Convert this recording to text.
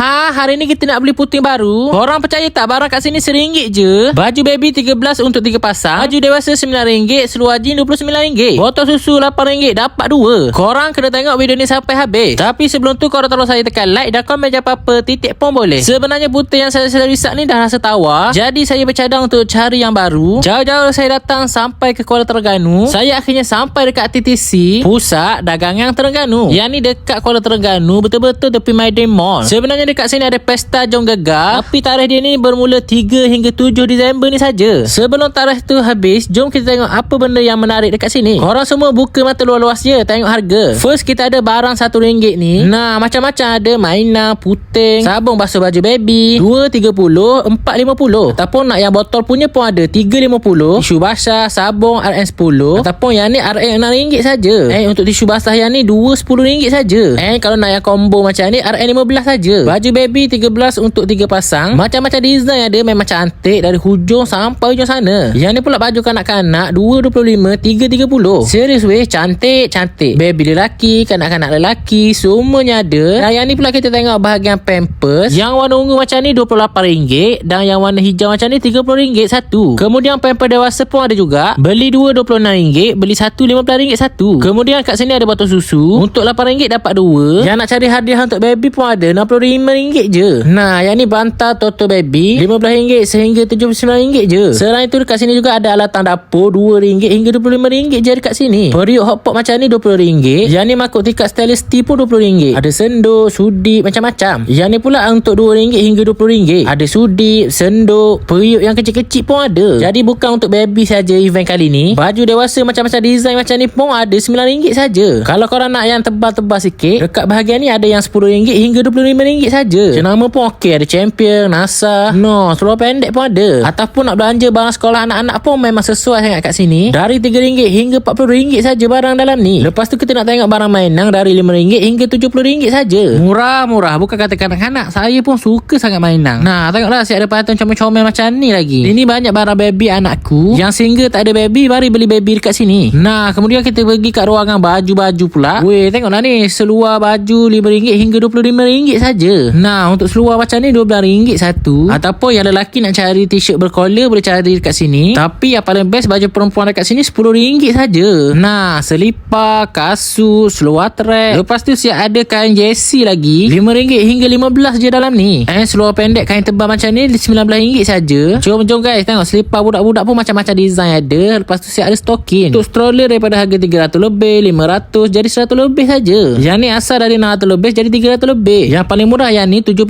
Ha, hari ni kita nak beli puting baru. Korang percaya tak barang kat sini RM1 je? Baju baby 13 untuk 3 pasang. Baju dewasa RM9, seluar jeans RM29. Botol susu RM8 dapat 2. Korang kena tengok video ni sampai habis. Tapi sebelum tu korang tolong saya tekan like dan komen je apa-apa titik pun boleh. Sebenarnya puting yang saya saya risak ni dah rasa tawar. Jadi saya bercadang untuk cari yang baru. Jauh-jauh saya datang sampai ke Kuala Terengganu. Saya akhirnya sampai dekat TTC, pusat dagangan Terengganu. Yang ni dekat Kuala Terengganu, betul-betul tepi Maidan Mall. Sebenarnya dekat sini ada pesta Jom Gegar, tapi tarikh dia ni bermula 3 hingga 7 Disember ni saja. Sebelum tarikh tu habis, jom kita tengok apa benda yang menarik dekat sini. Korang semua buka mata luas-luas je tengok harga. First kita ada barang RM1 ni. Nah, macam-macam ada mainan, puting, sabun basuh baju baby, RM2.30, RM4.50. Ataupun nak yang botol punya pun ada RM3.50. Tisu basah, sabun RM10. Ataupun yang ni RM6 saja. Eh untuk tisu basah yang ni RM2.10 saja. Eh kalau nak yang combo macam ni RM15 saja. Baju baby 13 untuk 3 pasang. Macam-macam design ada memang cantik dari hujung sampai hujung sana. Yang ni pula baju kanak-kanak RM2.25, RM3.30. Serius weh, cantik, cantik. Baby lelaki, kanak-kanak lelaki, semuanya ada. Dan yang ni pula kita tengok bahagian pampers. Yang warna ungu macam ni RM28 dan yang warna hijau macam ni RM30 satu. Kemudian pampers dewasa pun ada juga. Beli dua RM26, beli satu RM15 satu. Kemudian kat sini ada botol susu. Untuk RM8 dapat dua. Yang nak cari hadiah untuk baby pun ada RM65 je. Nah, yang ni bantal Toto Baby RM15 sehingga RM79 je. Selain itu dekat sini juga ada alatan dapur RM2 hingga RM25 je dekat sini. Periuk hotpot macam ni RM20. Yang ni makuk tikat stainless steel pun RM20. Ada senduk, sudip macam-macam. Yang ni pula untuk RM2 hingga RM20. Ada sudip, senduk, periuk yang kecil-kecil pun ada. Jadi bukan untuk baby saja event kali ni. Baju dewasa macam-macam design macam ni pun ada RM9 saja. Kalau korang nak yang tebal-tebal sikit, dekat bahagian ni ada yang RM10 hingga RM25 saja. Jenama pun okey, ada champion, NASA. No, seluar pendek pun ada. Ataupun nak belanja barang sekolah anak-anak pun memang sesuai sangat kat sini. Dari RM3 hingga RM40 saja barang dalam ni. Lepas tu kita nak tengok barang mainan dari RM5 hingga RM70 saja. Murah-murah, bukan kata kanak-kanak. Saya pun suka sangat mainan. Nah, tengoklah si ada pattern comel-comel macam ni lagi. Ini banyak barang baby anakku. Yang single tak ada baby, mari beli baby dekat sini. Nah, kemudian kita pergi kat ruangan baju-baju pula. Weh, tengoklah ni. Seluar baju RM5 hingga RM25 saja. Nah, untuk seluar macam ni RM12 satu. Ataupun yang lelaki nak cari t-shirt bercollar boleh cari dekat sini. Tapi yang paling best baju perempuan dekat sini RM10 saja. Nah, selipar, kasut, seluar track. Lepas tu siap ada kain jersey lagi. RM5 hingga RM15 je dalam ni. Eh, seluar pendek kain tebal macam ni RM19 saja. Jom jom guys, tengok selipar budak-budak pun macam-macam design ada. Lepas tu siap ada stocking. Untuk stroller daripada harga RM300 lebih, RM500 jadi RM100 lebih saja. Yang ni asal dari RM600 lebih jadi RM300 lebih. Yang paling murah yang ni